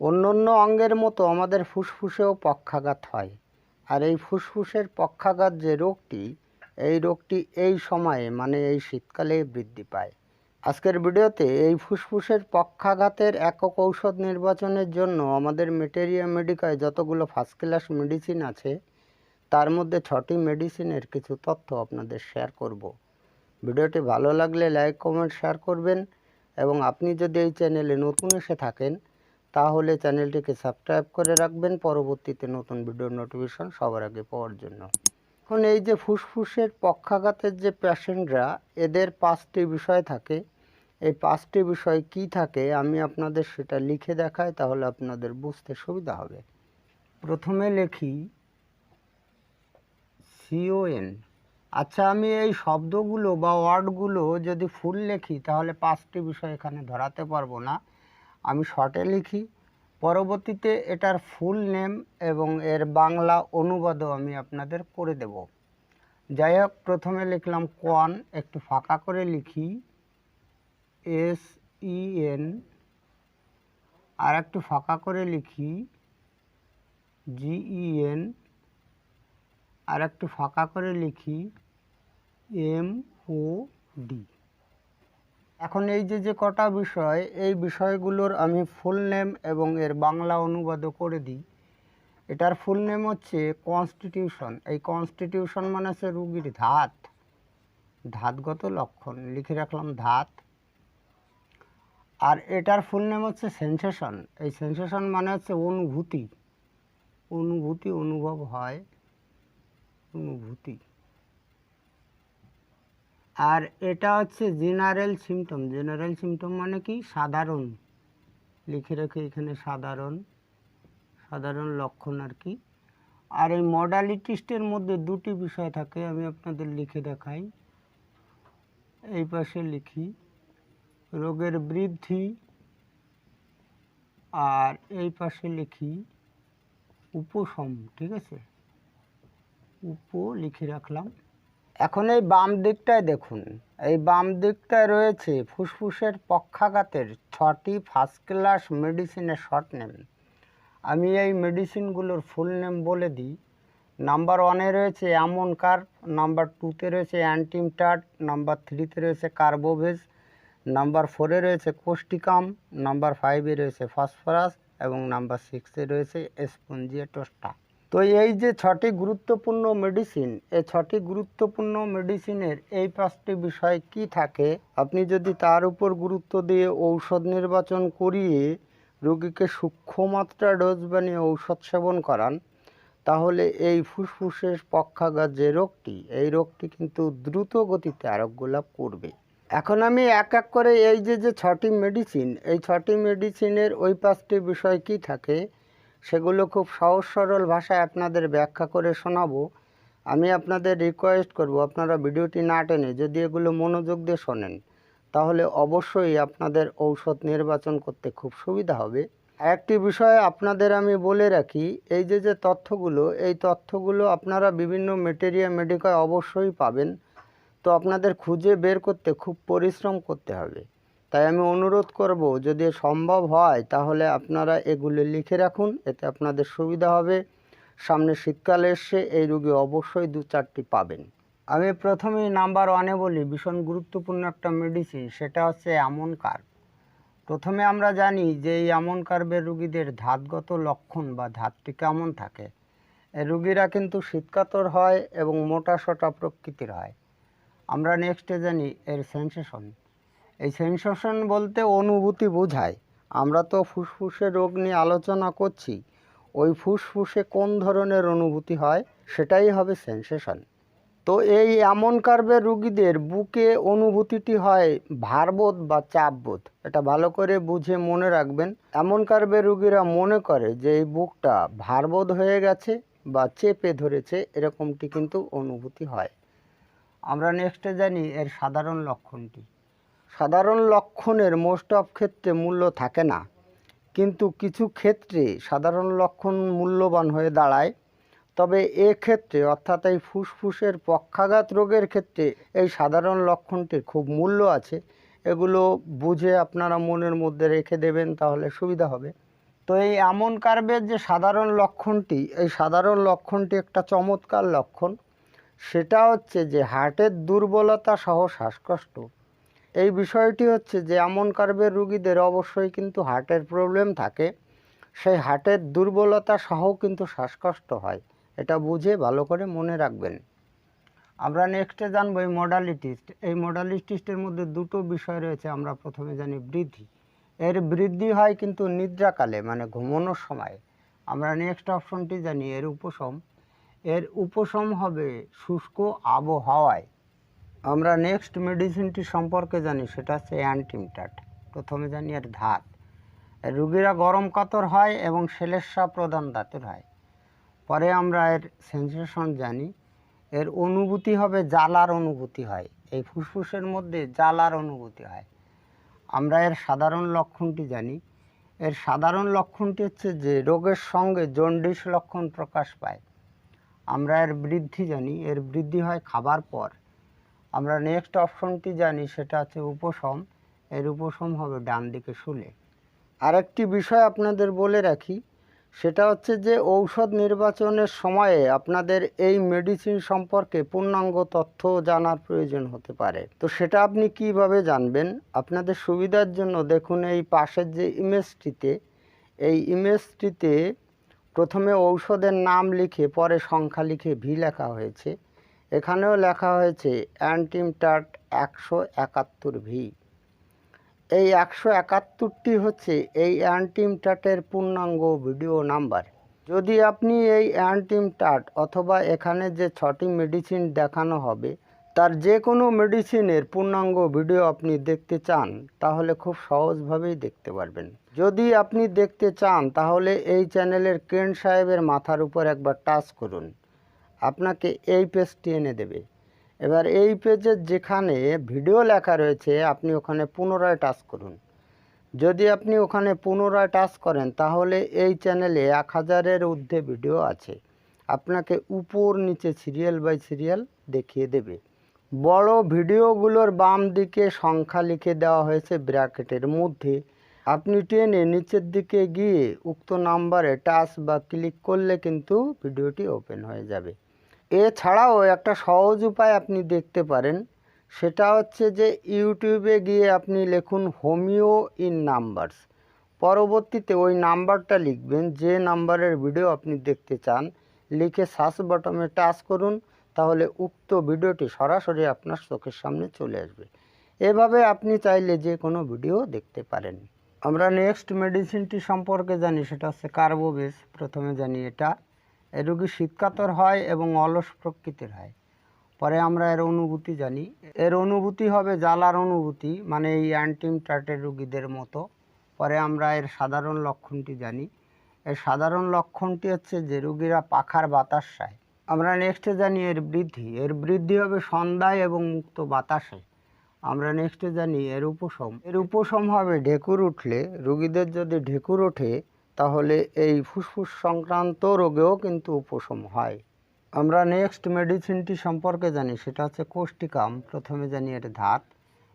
অন্য অন্য অঙ্গের মতো আমাদের ফুসফুসেও পক্ষাঘাত হয়। আর এই ফুসফুসের পক্ষাঘাত যে রোগটি, এই রোগটি এই সময়ে মানে এই শীতকালে বৃদ্ধি পায়। আজকের ভিডিওতে এই ফুসফুসের পক্ষাঘাতের একক ঔষধ নির্বাচনের জন্য আমাদের মেটেরিয়া মেডিকায় যতগুলো ফার্স্ট ক্লাস মেডিসিন আছে, তার মধ্যে ছটি মেডিসিনের কিছু তথ্য আপনাদের শেয়ার করব। ভিডিওটি ভালো লাগলে লাইক কমেন্ট শেয়ার করবেন। এবং আপনি যদি এই চ্যানেলে নতুন এসে থাকেন তাহলে চ্যানেলটিকে সাবস্ক্রাইব করে রাখবেন। পরবর্তীতে নতুন ভিডিওর নোটিফিকেশন সবার আগে পাওয়ার জন্য। এখন এই যে ফুসফুসের পক্ষাঘাতের যে পেশেন্টরা, এদের পাঁচটি বিষয় থাকে। এই পাঁচটি বিষয় কি থাকে আমি আপনাদের সেটা লিখে দেখাই, তাহলে আপনাদের বুঝতে সুবিধা হবে। প্রথমে লিখি সিওএন আচ্ছা আমি এই শব্দগুলো বা ওয়ার্ডগুলো যদি ফুল লিখি, তাহলে পাঁচটি বিষয় এখানে ধরাতে পারব না। আমি শর্টে লিখি পরবর্তীতে এটার ফুল নেম এবং এর বাংলা অনুবাদও আমি আপনাদের করে দেব। যাই হোক, প্রথমে লিখলাম কোয়ান, একটু ফাঁকা করে লিখি। এস ই এন, আর একটু ফাঁকা করে লিখি। জিই এন, আর একটু ফাঁকা করে লিখি। M O D. এখন এই যে যে কটা বিষয়, এই বিষয়গুলোর আমি ফুল নেম এবং এর বাংলা অনুবাদও করে দিই। এটার ফুল নেম হচ্ছে কনস্টিটিউশন এই কনস্টিটিউশন মানে হচ্ছে রুগীর ধাত। ধাতগত লক্ষণ, লিখে রাখলাম ধাত। আর এটার ফুল নেম হচ্ছে সেন্সেশন এই সেন্সেশন মানে হচ্ছে অনুভূতি। অনুভূতি, অনুভব হয়। অনুভূতি। আর এটা হচ্ছে জেনারেল সিমটম জেনারেল সিমটম মানে কি? সাধারণ। লিখে রেখে এখানে সাধারণ। সাধারণ লক্ষণ আর কি। আর এই মডালিটিস্টের মধ্যে দুটি বিষয় থাকে, আমি আপনাদের লিখে দেখাই। এই পাশে লিখি, রোগের বৃদ্ধি। আর এই পাশে লিখি, উপশম, ঠিক আছে? উপ লিখে রাখলাম। এখন এই বাম দিকটায় দেখুন। এই বাম দিকটায় রয়েছে ফুসফুসের পক্ষাঘাতের ছটি ফার্স্ট ক্লাস মেডিসিনের শর্ট নেম আমি এই মেডিসিনগুলোর ফুল নেম বলে দিই। নাম্বার ওয়ানে রয়েছে অ্যামন কার্ভ নাম্বার টুতে রয়েছে অ্যান্টিমটাট নাম্বার থ্রিতে রয়েছে কার্বোভেজ নাম্বার ফোরে রয়েছে কোস্টিকাম নাম্বার ফাইভে রয়েছে ফসফরাস এবং নাম্বার সিক্সে রয়েছে স্পঞ্জিয়েটোস্টা তো এই যে ছটি গুরুত্বপূর্ণ মেডিসিন এই ছটি গুরুত্বপূর্ণ মেডিসিনের এই পাঁচটি বিষয় কি থাকে? আপনি যদি তার উপর গুরুত্ব দিয়ে ঔষধ নির্বাচন করিয়ে রোগীকে সূক্ষ্ম মাত্রা ডোজ বানিয়ে ঔষধ সেবন করান, তাহলে এই ফুসফুসের পক্ষাঘাত যে রোগটি, এই রোগটি কিন্তু দ্রুত গতিতে আরোগ্য লাভ করবে। এখন আমি এক এক করে এই যে যে ছটি মেডিসিন এই ছটি মেডিসিনের ওই পাঁচটি বিষয় কি থাকে? সেগুলো খুব সহজ সরল ভাষায় আপনাদের ব্যাখ্যা করে শোনাবো। আমি আপনাদের রিকোয়েস্ট করব, আপনারা ভিডিওটি না টেনে যদি এগুলো মনোযোগ দিয়ে শোনেন, তাহলে অবশ্যই আপনাদের ঔষধ নির্বাচন করতে খুব সুবিধা হবে। একটি বিষয় আপনাদের আমি বলে রাখি, এই যে যে তথ্যগুলো, এই তথ্যগুলো আপনারা বিভিন্ন মেটেরিয়া মেডিকায় অবশ্যই পাবেন। তো আপনাদের খুঁজে বের করতে খুব পরিশ্রম করতে হবে। তাই আমি অনুরোধ করব, যদি সম্ভব হয়, তাহলে আপনারা এগুলো লিখে রাখুন, এতে আপনাদের সুবিধা হবে। সামনে শীতকাল এসছে এই রোগী অবশ্যই দু চারটি পাবেন। আমি প্রথমেই নাম্বার ওয়ানে বলি, ভীষণ গুরুত্বপূর্ণ একটা মেডিসিন সেটা হচ্ছে আমন কার্ভ প্রথমে আমরা জানি যে এই আমন কার্ভের রুগীদের ধাতগত লক্ষণ বা ধাতটি কেমন থাকে। রুগীরা কিন্তু শীতকাতর হয় এবং মোটা সোটা প্রকৃতির হয়। আমরা নেক্সটে জানি এর সেন্সেশন এই সেন্সেশন বলতে অনুভূতি বোঝায়। আমরা তো ফুসফুসের রোগ নিয়ে আলোচনা করছি। ওই ফুসফুসে কোন ধরনের অনুভূতি হয়? সেটাই হবে সেন্সেশন তো এই এমন কার্বের রুগীদের বুকে অনুভূতিটি হয় ভারবোধ বা চাপবোধ। এটা ভালো করে বুঝে মনে রাখবেন। এমন কার্বের রুগীরা মনে করে যে এই বুকটা ভারবোধ হয়ে গেছে বা চেপে ধরেছে, এরকমটি কিন্তু অনুভূতি হয়। আমরা নেক্সটে জানি এর সাধারণ লক্ষণটি। সাধারণ লক্ষণের মোস্ট অফ ক্ষেত্রে মূল্য থাকে না। কিন্তু কিছু ক্ষেত্রে সাধারণ লক্ষণ মূল্যবান হয়ে দাঁড়ায়। তবে ক্ষেত্রে, অর্থাৎ এই ফুসফুসের পক্ষাঘাত রোগের ক্ষেত্রে এই সাধারণ লক্ষণটির খুব মূল্য আছে। এগুলো বুঝে আপনারা মনের মধ্যে রেখে দেবেন, তাহলে সুবিধা হবে। তো এই এমন কার্বের যে সাধারণ লক্ষণটি, এই সাধারণ লক্ষণটি একটা চমৎকার লক্ষণ। সেটা হচ্ছে যে হার্টের দুর্বলতা সহ শ্বাসকষ্ট। এই বিষয়টি হচ্ছে যে আমন কার্বের রুগীদের অবশ্যই কিন্তু হার্টের প্রবলেম থাকে। সেই হার্টের দুর্বলতা সহ কিন্তু শ্বাসকষ্ট হয়। এটা বুঝে ভালো করে মনে রাখবেন। আমরা নেক্সটে জানব এই মডালিটিস্ট এই মডালিটিস্টের মধ্যে দুটো বিষয় রয়েছে, আমরা প্রথমে জানি বৃদ্ধি। এর বৃদ্ধি হয় কিন্তু নিদ্রাকালে মানে ঘুমানোর সময়। আমরা নেক্সট অপশনটি জানি এর উপশম। এর উপশম হবে শুষ্ক আবহাওয়ায়। আমরা নেক্সট মেডিসিনটি সম্পর্কে জানি, সেটা হচ্ছে অ্যান্টিমটাট প্রথমে জানি এর ধাত। রুগীরা গরম কাতর হয় এবং সেলেসা প্রদান দাঁতের হয়। পরে আমরা এর সেন্সেশন জানি। এর অনুভূতি হবে জ্বালার অনুভূতি হয়। এই ফুসফুসের মধ্যে জ্বালার অনুভূতি হয়। আমরা এর সাধারণ লক্ষণটি জানি। এর সাধারণ লক্ষণটি হচ্ছে যে, রোগের সঙ্গে জন্ডিস লক্ষণ প্রকাশ পায়। আমরা এর বৃদ্ধি জানি। এর বৃদ্ধি হয় খাবার পর। আমরা নেক্সট অপশনটি জানি? সেটা হচ্ছে উপশম। এর উপশম হবে ডান দিকে শুলে। আরেকটি বিষয় আপনাদের বলে রাখি, সেটা হচ্ছে যে ঔষধ নির্বাচনের সময়ে আপনাদের এই মেডিসিন সম্পর্কে পূর্ণাঙ্গ তথ্য জানার প্রয়োজন হতে পারে। তো সেটা আপনি কীভাবে জানবেন? আপনাদের সুবিধার জন্য দেখুন এই পাশের যে ইমেজটিতে, এই ইমেজটিতে প্রথমে ঔষধের নাম লিখে, পরে সংখ্যা লিখে ভি লেখা হয়েছে। এখানেও লেখা হয়েছে অ্যান্টিমটাট একশো একাত্তর ভি। এই একশো একাত্তরটি হচ্ছে এই অ্যান্টিম টাটের পূর্ণাঙ্গ ভিডিও নাম্বার। যদি আপনি এই অ্যান্টিম টাট অথবা এখানে যে ছটি মেডিসিন দেখানো হবে, তার যে কোনো মেডিসিনের পূর্ণাঙ্গ ভিডিও আপনি দেখতে চান, তাহলে খুব সহজভাবেই দেখতে পারবেন। যদি আপনি দেখতে চান, তাহলে এই চ্যানেলের কেন সাহেবের মাথার উপর একবার টাচ করুন। আপনাকে এই পেজটি এনে দেবে। এবার এই পেজের যেখানে ভিডিও লেখা রয়েছে, আপনি ওখানে পুনরায় টাচ করুন। যদি আপনি ওখানে পুনরায় টাচ করেন, তাহলে এই চ্যানেলে এক হাজারের ঊর্ধ্বে ভিডিও আছে। আপনাকে উপর নিচে সিরিয়াল বাই সিরিয়াল দেখিয়ে দেবে। বড় ভিডিওগুলোর বাম দিকে সংখ্যা লিখে দেওয়া হয়েছে ব্র্যাকেটের মধ্যে। আপনি টেনে নিচের দিকে গিয়ে উক্ত নাম্বারে টাচ বা ক্লিক করলে কিন্তু ভিডিওটি ওপেন হয়ে যাবে। এছাড়াও একটা সহজ উপায় আপনি দেখতে পারেন, সেটা হচ্ছে যে ইউটিউবে গিয়ে আপনি লিখুন হোমিও ইন নাম্বারস। পরবর্তীতে ওই নাম্বারটা লিখবেন, যে নাম্বারের ভিডিও আপনি দেখতে চান, লিখে সার্চ বটমে টাচ করুন, তাহলে উক্ত ভিডিওটি সরাসরি আপনার চোখের সামনে চলে আসবে। এভাবে আপনি চাইলে যে কোনো ভিডিও দেখতে পারেন। আমরা নেক্সট মেডিসিনটি সম্পর্কে জানি, সেটা হচ্ছে কার্বোবেস প্রথমে জানি এটা। এ রোগী শীতকাতর হয় এবং অলস প্রকৃতির হয়। পরে আমরা এর অনুভূতি জানি। এর অনুভূতি হবে জ্বালার অনুভূতি মানে এই অ্যান্টিম টার্টের রুগীদের মতো। পরে আমরা এর সাধারণ লক্ষণটি জানি। এর সাধারণ লক্ষণটি হচ্ছে যে রুগীরা পাখার বাতাস। চায় আমরা নেক্সটে জানি এর বৃদ্ধি। এর বৃদ্ধি হবে সন্ধ্যায় এবং মুক্ত বাতাসে। আমরা নেক্সটে জানি এর উপশম। এর উপশম হবে ঢেকুর উঠলে। রুগীদের যদি ঢেকুর ওঠে তাহলে এই ফুসফুস সংক্রান্ত রোগেও কিন্তু উপশম হয়। আমরা নেক্সট মেডিসিনটি সম্পর্কে জানি, সেটা হচ্ছে কোষ্টিকাম। প্রথমে জানি এর ধাত।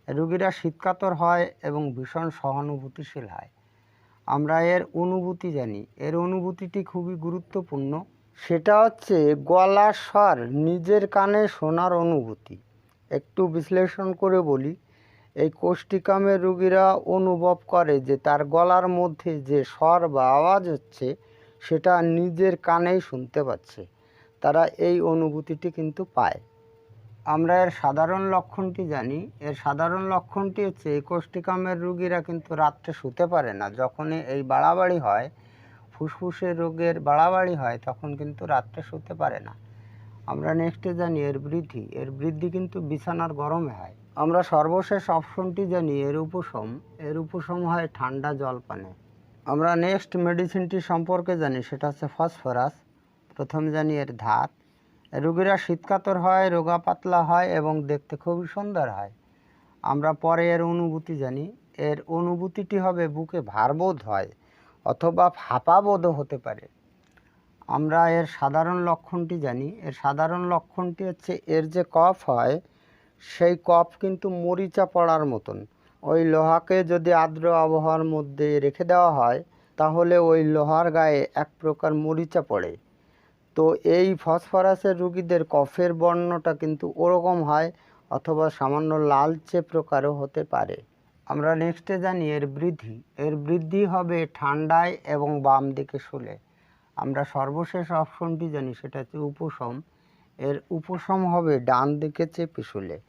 রুগীরা শীতকাতর হয় এবং ভীষণ সহানুভূতিশীল হয়। আমরা এর অনুভূতি জানি। এর অনুভূতিটি খুবই গুরুত্বপূর্ণ। সেটা হচ্ছে গলার স্বর নিজের কানে শোনার অনুভূতি। একটু বিশ্লেষণ করে বলি। এই কোষ্টিকামের রুগীরা অনুভব করে যে তার গলার মধ্যে যে স্বর বা আওয়াজ হচ্ছে, সেটা নিজের কানেই শুনতে পাচ্ছে। তারা এই অনুভূতিটি কিন্তু পায়। আমরা এর সাধারণ লক্ষণটি জানি। এর সাধারণ লক্ষণটি হচ্ছে এই কোষ্টিকামের রুগীরা কিন্তু রাত্রে শুতে পারে না। যখনই এই বাড়াবাড়ি হয় ফুসফুসের রোগের বাড়াবাড়ি হয়, তখন কিন্তু রাত্রে শুতে পারে না। আমরা নেক্সটে জানি এর বৃদ্ধি। এর বৃদ্ধি কিন্তু বিছানার গরমে হয়। আমরা সর্বশেষ অপশনটি জানি, এর উপশম। এর উপশম হয় ঠান্ডা জল পানে। আমরা নেক্সট মেডিসিনটি সম্পর্কে জানি, সেটা হচ্ছে ফসফরাস প্রথম জানি এর ধাত। রোগীরা শীতকাতর হয়, রোগা পাতলা হয় এবং দেখতে খুবই সুন্দর হয়। আমরা পরে এর অনুভূতি জানি। এর অনুভূতিটি হবে বুকে ভারবোধ হয় অথবা ফাঁপাবোধও হতে পারে। আমরা এর সাধারণ লক্ষণটি জানি। এর সাধারণ লক্ষণটি হচ্ছে এর যে কফ হয় সেই কফ কিন্তু মরিচা পড়ার মতন। ওই লোহাকে যদি আর্দ্র আবহাওয়ার মধ্যে রেখে দেওয়া হয়, তাহলে ওই লোহার গায়ে এক প্রকার মরিচা পড়ে। তো এই ফসফরাসের রুগীদের কফের বর্ণটা কিন্তু ওরকম হয়, অথবা সামান্য লালচে প্রকারও হতে পারে। আমরা নেক্সটে জানি এর বৃদ্ধি। এর বৃদ্ধি হবে ঠান্ডায় এবং বাম দিকে শুলে। আমরা সর্বশেষ অপশনটি জানি, সেটা হচ্ছে উপশম। এর উপশম হবে ডান দিকে চেপে শুলে।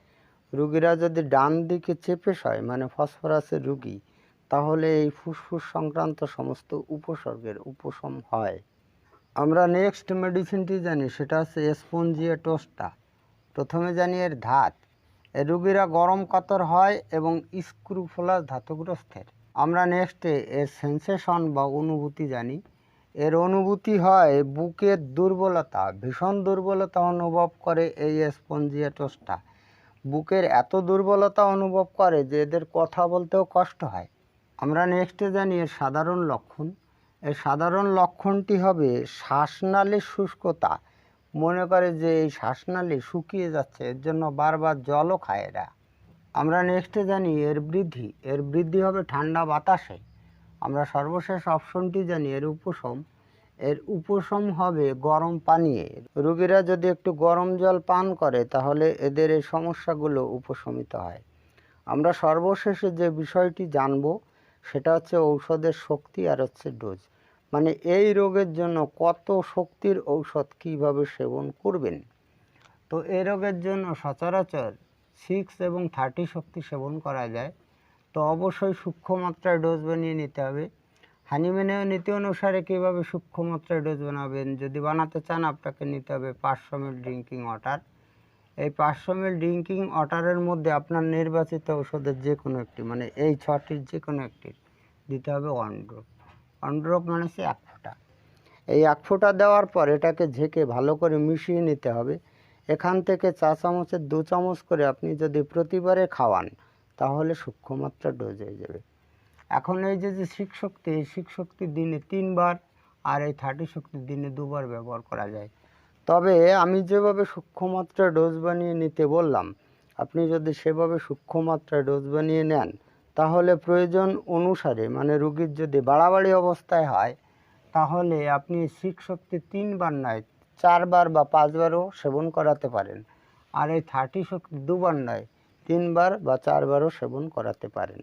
রুগীরা যদি ডান দিকে চেপে শয় মানে ফসফরাসের রুগী, তাহলে এই ফুসফুস সংক্রান্ত সমস্ত উপসর্গের উপশম হয়। আমরা নেক্সট মেডিসিনটি জানি, সেটা হচ্ছে স্পঞ্জিয়া টোস্টা প্রথমে জানি এর ধাত। রুগীরা গরম কাতর হয় এবং স্ক্রুফোলাস ধাতুগ্রস্তের আমরা নেক্সটে এর সেন্সেশন বা অনুভূতি জানি। এর অনুভূতি হয় বুকের দুর্বলতা, ভীষণ দুর্বলতা অনুভব করে এই স্পঞ্জিয়া টোস্টা বুকের এত দুর্বলতা অনুভব করে যে এদের কথা বলতেও কষ্ট হয়। আমরা নেক্সটে জানি এর সাধারণ লক্ষণ। এর সাধারণ লক্ষণটি হবে শ্বাসনালীর শুষ্কতা। মনে করে যে এই শ্বাসনালী শুকিয়ে যাচ্ছে, এর জন্য বারবার জলও খায় এরা। আমরা নেক্সটে জানি এর বৃদ্ধি। এর বৃদ্ধি হবে ঠান্ডা বাতাসে। আমরা সর্বশেষ অপশনটি জানি এর উপশম। এর উপশম হবে গরম পানীয়ে রোগীরা যদি একটু গরম জল পান করে, তাহলে এদের এই সমস্যাগুলো উপশমিত হয়। আমরা সর্বশেষে যে বিষয়টি জানব, সেটা হচ্ছে ঔষধের শক্তি আর হচ্ছে ডোজ। মানে এই রোগের জন্য কত শক্তির ঔষধ কীভাবে সেবন করবেন? তো এই রোগের জন্য সচরাচর সিক্স এবং থার্টি শক্তি সেবন করা যায়। তো অবশ্যই সূক্ষ্ম মাত্রায় ডোজ বানিয়ে নিতে হবে। হানিম্যানের নীতি অনুসারে কীভাবে সূক্ষ্ম মাত্রায় ডোজ বানাবেন? যদি বানাতে চান, আপনাকে নিতে হবে পাঁচশো মিল ড্রিঙ্কিং ওয়াটার এই পাঁচশো মিল ড্রিঙ্কিং ওয়াটারের মধ্যে আপনার নির্বাচিত ঔষধের যে কোনো একটি মানে এই ছটির যে কোনো একটির দিতে হবে ওয়ান ড্রপ ওয়ান ড্রপ মানে সে এক ফোঁটা। এই এক ফোঁটা দেওয়ার পর এটাকে ঝেঁকে ভালো করে মিশিয়ে নিতে হবে। এখান থেকে চা চামচের দু চামচ করে আপনি যদি প্রতিবারে খাওয়ান, তাহলে সূক্ষ্ম মাত্রা ডোজ হয়ে যাবে। এখন এই যে যে শিখ শক্তি, এই শিখ শক্তি দিনে তিনবার আর এই থার্টি শক্তি দিনে দুবার ব্যবহার করা যায়। তবে আমি যেভাবে সূক্ষ্ম মাত্রা ডোজ বানিয়ে নিতে বললাম, আপনি যদি সেভাবে সূক্ষ্ম মাত্রায় ডোজ বানিয়ে নেন, তাহলে প্রয়োজন অনুসারে মানে রুগীর যদি বাড়াবাড়ি অবস্থায় হয়, তাহলে আপনি শিখ শক্তি তিনবার নয়, চারবার বা পাঁচবারও সেবন করাতে পারেন। আর এই থার্টি শক্তি দুবার নয়, তিনবার বা চারবারও সেবন করাতে পারেন।